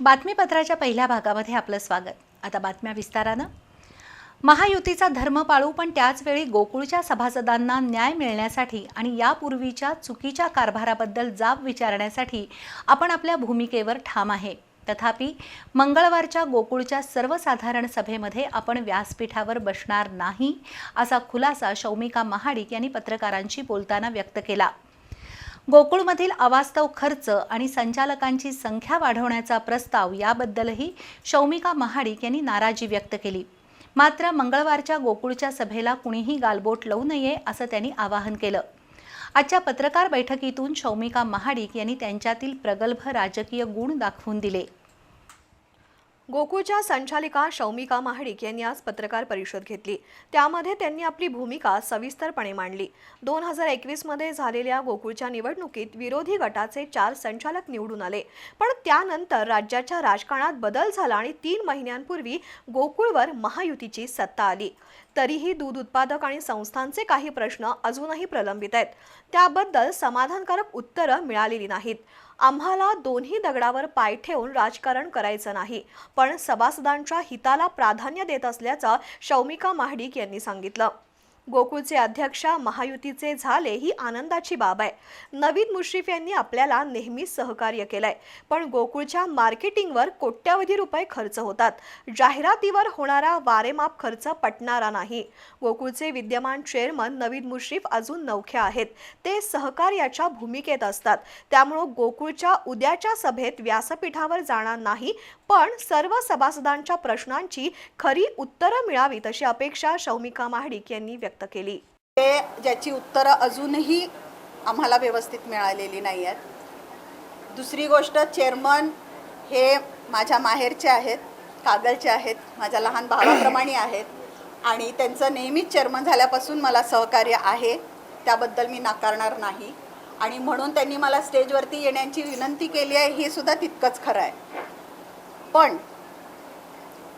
बातमीपत्राच्या पहिल्या भागामध्ये आपलं स्वागत. आता बातम्या विस्तारानं. महायुतीचा धर्म पाळू पण त्याचवेळी गोकुळच्या सभासदांना न्याय मिळण्यासाठी आणि यापूर्वीच्या चुकीच्या कारभाराबद्दल जाब विचारण्यासाठी आपण आपल्या भूमिकेवर ठाम आहे. तथापि मंगळवारच्या गोकुळच्या सर्वसाधारण सभेमध्ये आपण व्यासपीठावर बसणार नाही असा खुलासा शौमिका महाडिक यांनी पत्रकारांशी बोलताना व्यक्त केला. गोकुळमधील अवास्तव खर्च आणि संचालकांची संख्या वाढवण्याचा प्रस्ताव याबद्दलही शौमिका महाडिक यांनी नाराजी व्यक्त केली. मात्र मंगळवारच्या गोकुळच्या सभेला कुणीही गालबोट लावू नये असं त्यांनी आवाहन केलं. आजच्या पत्रकार बैठकीतून शौमिका महाडिक यांनी त्यांच्यातील प्रगल्भ राजकीय गुण दाखवून दिले. गोकुळच्या संचालिका शौमिका महाडिक यांनी आज पत्रकार परिषद घेतली. त्यामध्ये त्यांनी आपली भूमिका सविस्तरपणे मांडली. दोन हजार एकवीसमध्ये झालेल्या गोकुळच्या निवडणुकीत विरोधी गटाचे चार संचालक निवडून आले. पण त्यानंतर राज्याच्या राजकारणात बदल झाला आणि तीन महिन्यांपूर्वी गोकुळवर महायुतीची सत्ता आली. तरीही दूध उत्पादक आणि संस्थांचे काही प्रश्न अजूनही प्रलंबित आहेत. त्याबद्दल समाधानकारक उत्तरं मिळालेली नाहीत. आम्हाला दोन्ही दगडावर पाय ठेवून राजकारण करायचं नाही पण सभासदांच्या हिताला प्राधान्य देत असल्याचं शौमिका महाडिक यांनी सांगितलं. गोकुळचे अध्यक्ष महायुतीचे झाले ही आनंदाची बाब आहे. नवीद मुश्रीफ यांनी आपल्याला नेहमीच सहकार्य केलंय. पण गोकुळच्या मार्केटिंगवर कोट्यावधी रुपये खर्च होतात. जाहिरातीवर होणारा वारेमाप खर्च पटणारा नाही. गोकुळचे विद्यमान चेअरमन नवीद मुश्रीफ अजून नवखे आहेत. ते सहकार्याच्या भूमिकेत असतात. त्यामुळं गोकुळच्या उद्याच्या सभेत व्यासपीठावर जाणार नाही पण सर्व सभासदांच्या प्रश्नांची खरी उत्तरं मिळावीत अशी अपेक्षा शौमिका महाडिक यांनी व्यक्त केली. ते ज्याची उत्तरं अजूनही आम्हाला व्यवस्थित मिळालेली नाही आहेत. दुसरी गोष्ट चेअरमन हे माझ्या माहेरचे आहेत कागलचे आहेत माझ्या लहान भावाप्रमाणे आहेत आणि त्यांचं नेहमीच चेअरमन झाल्यापासून मला सहकार्य आहे त्याबद्दल मी नाकारणार नाही आणि म्हणून त्यांनी मला स्टेजवरती येण्याची विनंती केली आहे हे सुद्धा तितकंच खरं आहे. पण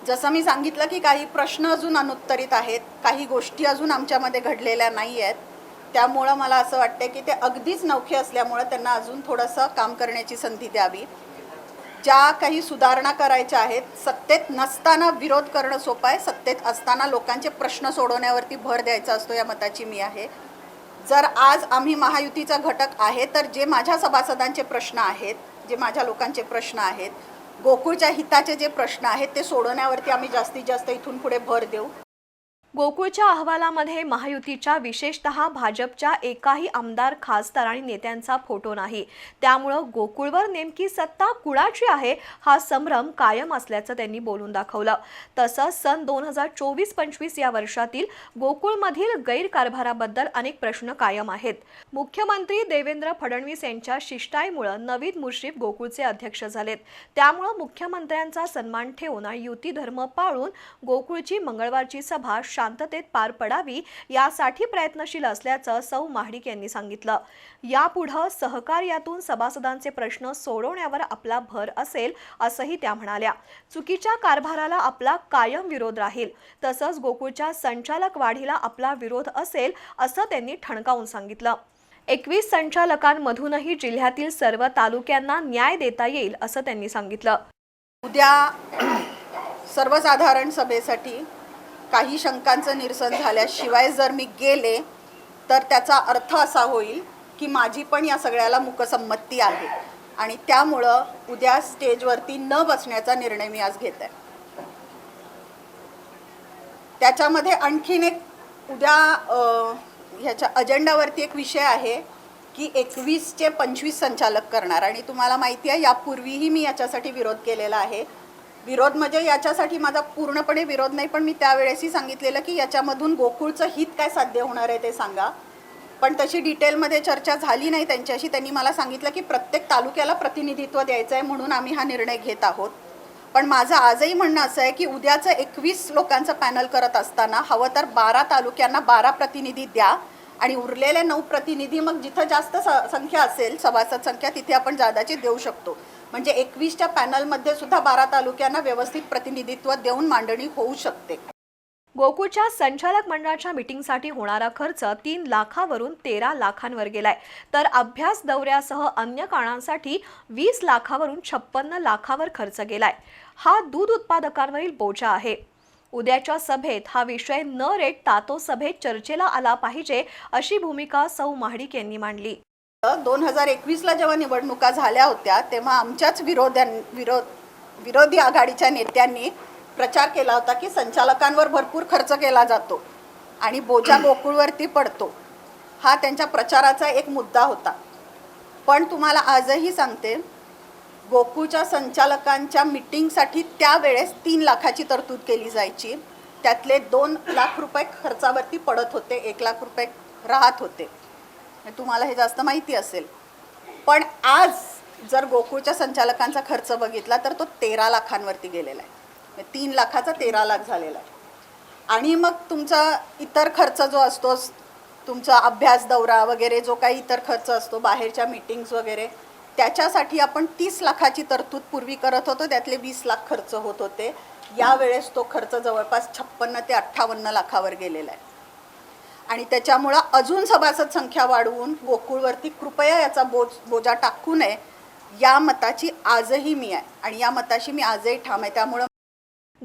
जसं मी सांगितलं की काही प्रश्न अजून अनुत्तरित आहेत काही गोष्टी अजून आमच्यामध्ये घडलेल्या नाही आहेत. त्यामुळं मला असं वाटतं की ते अगदीच नवखे असल्यामुळं त्यांना अजून थोडंसं काम करण्याची संधी द्यावी. ज्या काही सुधारणा करायच्या आहेत सत्तेत नसताना विरोध करणं सोपं आहे सत्तेत असताना लोकांचे प्रश्न सोडवण्यावरती भर द्यायचा असतो या मताची मी आहे. जर आज आम्ही महायुतीचा घटक आहे तर जे माझ्या सभासदांचे प्रश्न आहेत जे माझ्या लोकांचे प्रश्न आहेत गोकुळच्या हिताचे जे प्रश्न आहेत ते सोडवण्यावरती आम्ही जास्तीत जास्त इथून पुढे भर देऊ. गोकुळच्या अहवालामध्ये महायुतीच्या विशेषतः भाजपच्या एकाही आमदार खासदार आणि नेत्यांचा फोटो नाही. त्यामुळं गोकुळवर नेमकी सत्ता कुणाची आहे हा संभ्रम कायम असल्याचं त्यांनी बोलून दाखवलं. तसंच सन दोन हजार चोवीस पंचवीस या वर्षातील गोकुळमधील गैरकारभाराबद्दल अनेक प्रश्न कायम आहेत. मुख्यमंत्री देवेंद्र फडणवीस यांच्या शिष्टाईमुळं नवीद मुश्रीफ गोकुळचे अध्यक्ष झालेत. त्यामुळं मुख्यमंत्र्यांचा सन्मान ठेवून आणि युती धर्म पाळून गोकुळची मंगळवारची सभा शांततेत पार पडावी यासाठी प्रयत्नशील असल्याचं सौ महाडिक यांनी सांगितलं. यापुढं सहकार्यातून सभासदांचे प्रश्न सोडवण्यावर आपला भर असेल असंही त्या म्हणाल्या. चुकीच्या कारभाराला आपला कायम विरोध राहील तसंच गोकुळच्या संचालक वाढीला आपला विरोध असेल असं त्यांनी ठणकावून सांगितलं. एकवीस संचालकांमधूनही जिल्ह्यातील सर्व तालुक्यांना न्याय देता येईल असं त्यांनी सांगितलं. उद्या सर्वसाधारण सभेसाठी काही शंकांचं निरसन झाल्याशिवाय जर मी गेले तर त्याचा अर्थ असा होईल की माझी पण या सगळ्याला मुकसंमती आहे. आणि त्यामुळं उद्या स्टेजवरती न बसण्याचा निर्णय मी आज घेत आहे त्याच्यामध्ये आणखीन एक उद्या ह्याच्या अजेंडावरती एक विषय आहे की एकवीसचे पंचवीस संचालक करणार. आणि तुम्हाला माहिती आहे यापूर्वीही मी याच्यासाठी विरोध केलेला आहे. विरोध म्हणजे याच्यासाठी माझा पूर्णपणे विरोध नाही पण मी त्यावेळेसही सांगितलेलं की याच्यामधून गोकुळचं हित काय साध्य होणार आहे ते सांगा. पण तशी डिटेलमध्ये चर्चा झाली नाही त्यांच्याशी त्यांनी मला सांगितलं की प्रत्येक तालुक्याला प्रतिनिधित्व द्यायचं आहे म्हणून आम्ही हा निर्णय घेत आहोत. पण माझं आजही म्हणणं असं आहे की उद्याचं एकवीस लोकांचं पॅनल करत असताना हवं तर बारा तालुक्यांना बारा प्रतिनिधी द्या आणि उरलेले नऊ प्रतिनिधी मग जिथं जास्त स- संख्या असेल सभासद संख्या तिथे आपण जादाची देऊ शकतो. म्हणजे एकवीसच्या पॅनलमध्ये सुद्धा बारा तालुक्यांना व्यवस्थित प्रतिनिधित्व देऊन मांडणी होऊ शकते. गोकुळच्या संचालक मंडळाच्या मिटिंगसाठी होणारा खर्च तीन लाखावरून तेरा लाखांवर गेलाय. तर अभ्यास दौऱ्यासह अन्य कारणांसाठी वीस लाखावरून छप्पन्न लाखावर खर्च गेलाय. हा दूध उत्पादकांवरील बोजा आहे. उद्याच्या सभेत हा विषय न रेटता तो सभेत चर्चेला आला पाहिजे अशी भूमिका सौ महाडिक यांनी मांडली. दोन हजार एकवीसला जेव्हा निवडणुका झाल्या होत्या तेव्हा आमच्याच विरोध्यां विरोध विरोधी आघाडीच्या नेत्यांनी प्रचार केला होता की संचालकांवर भरपूर खर्च केला जातो आणि बोजा गोकुळवरती पडतो. हा त्यांच्या प्रचाराचा एक मुद्दा होता. पण तुम्हाला आजही सांगते गोकुळच्या संचालकांच्या मिटिंगसाठी त्यावेळेस तीन लाखाची तरतूद केली जायची. त्यातले दोन लाख रुपये खर्चावरती पडत होते एक लाख रुपये राहत होते. हे तुम्हाला हे जास्त माहिती असेल. पण आज जर गोकुळच्या संचालकांचा खर्च बघितला तर तो तेरा लाखांवरती गेलेला आहे. म्हणजे तीन लाखाचा तेरा लाख झालेला आहे. आणि मग तुमचा इतर खर्च जो असतो तुमचा अभ्यास दौरा वगैरे जो काही इतर खर्च असतो बाहेरच्या मीटिंग्स वगैरे त्याच्यासाठी आपण तीस लाखाची तरतूद पूर्वी करत होतो त्यातले वीस लाख खर्च होत होते. यावेळेस तो खर्च जवळपास छप्पन्न ते अठ्ठावन्न लाखावर गेलेला आहे. आणि त्याच्यामुळं अजून सभासद संख्या वाढवून गोकुळवरती कृपया याचा बोज बोजा टाकू नये या मताची आजही मी आहे. आणि या मताशी मी आजही ठाम आहे. त्यामुळं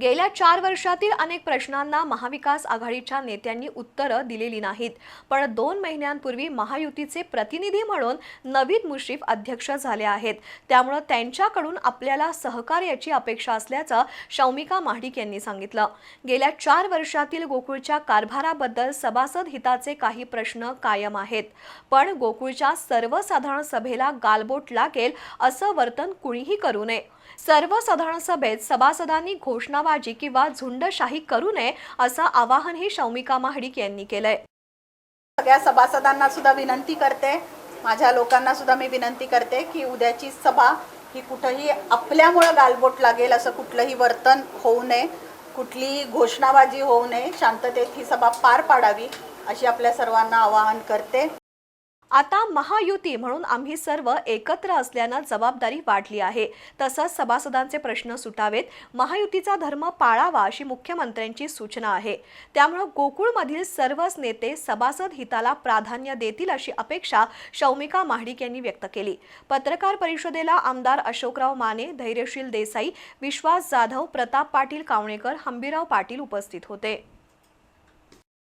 गेल्या चार वर्षातील अनेक प्रश्नांना महाविकास आघाडीच्या नेत्यांनी उत्तरं दिलेली नाहीत. पण दोन महिन्यांपूर्वी महायुतीचे प्रतिनिधी म्हणून नवीद मुश्रीफ अध्यक्ष झाले आहेत. त्यामुळं त्यांच्याकडून आपल्याला सहकार्याची अपेक्षा असल्याचं शौमिका महाडिक यांनी सांगितलं. गेल्या चार वर्षातील गोकुळच्या कारभाराबद्दल सभासद हिताचे काही प्रश्न कायम आहेत. पण गोकुळच्या सर्वसाधारण सभेला गालबोट लागेल असं वर्तन कुणीही करू नये. सर्वसाधारण सभेत सभासदांनी घोषणाबाजी किंवा झुंडशाही करू नये असं आवाहनही शौमिका महाडिक यांनी केलंय. सगळ्या सभासदांना सुद्धा विनंती करते माझ्या लोकांना सुद्धा मी विनंती करते की उद्याची सभा ही कुठंही आपल्यामुळं गालबोट लागेल असं कुठलंही वर्तन होऊ नये कुठलीही घोषणाबाजी होऊ नये शांततेत ही सभा पार पाडावी अशी आपल्या सर्वांना आवाहन करते. आता महायुती म्हणून आम्ही सर्व एकत्र असल्यानं जबाबदारी वाढली आहे. तसंच सभासदांचे प्रश्न सुटावेत. महायुतीचा धर्म पाळावा अशी मुख्यमंत्र्यांची सूचना आहे. त्यामुळं गोकुळमधील सर्वच नेते सभासद हिताला प्राधान्य देतील अशी अपेक्षा शौमिका महाडिक यांनी व्यक्त केली. पत्रकार परिषदेला आमदार अशोकराव माने धैर्यशील देसाई विश्वास जाधव प्रताप पाटील कावणेकर हंबीराव पाटील उपस्थित होते.